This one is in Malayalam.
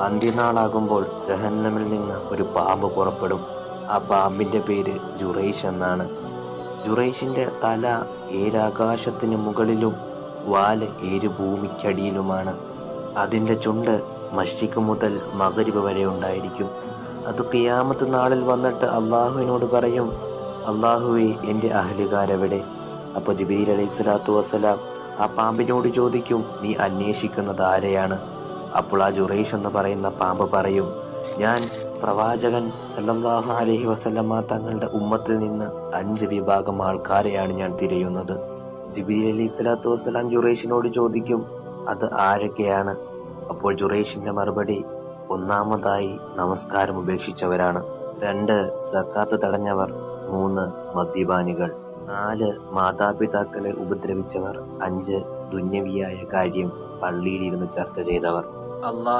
അന്ത്യനാളാകുമ്പോൾ ജഹന്നമിൽ നിന്ന് ഒരു പാമ്പ് പുറപ്പെടും. ആ പാമ്പിന്റെ പേര് ജുറൈഷ് എന്നാണ്. ജുറൈഷിന്റെ തല ഏരാകാശത്തിന് മുകളിലും വാൽ ഏഴ് ഭൂമിക്കടിയിലുമാണ് അതിന്റെ ചുണ്ട് മഷ്ടിക്ക് മുതൽ മകരിവ് വരെ ഉണ്ടായിരിക്കും. അത് കിയാമത്ത് നാളിൽ വന്നിട്ട് അള്ളാഹുവിനോട് പറയും അള്ളാഹുവെ എന്റെ അഹലുകാരവിടെ? അപ്പോൾ ജിബീൽ അലൈഹി സ്വലാത്തു വസ്സലാം ആ പാമ്പിനോട് ചോദിക്കും നീ അന്വേഷിക്കുന്നത് ആരെയാണ്? അപ്പോൾ ആ ജുറൈഷ് എന്ന് പറയുന്ന പാമ്പ് പറയും ഞാൻ പ്രവാചകൻ സല്ലാഹു അലഹി വസല്ലമ തങ്ങളുടെ ഉമ്മത്തിൽ നിന്ന് അഞ്ച് വിഭാഗം ആൾക്കാരെയാണ് ഞാൻ തിരയുന്നത്. ജിബി അലി സ്വലാത്തു വസ്സലാം ജുറൈഷിനോട് ചോദിക്കും അത് ആരൊക്കെയാണ്? അപ്പോൾ ജുറൈഷിന്റെ മറുപടി ഒന്നാമതായി നമസ്കാരം ഉപേക്ഷിച്ചവരാണ്. രണ്ട് സക്കാത്ത് തടഞ്ഞവർ. മൂന്ന് മദ്യപാനികൾ. നാല് മാതാപിതാക്കളെ ഉപദ്രവിച്ചവർ. അഞ്ച് ദുന്യവിയായ കാര്യം പള്ളിയിലിരുന്ന് ചർച്ച ചെയ്തവർ. Allah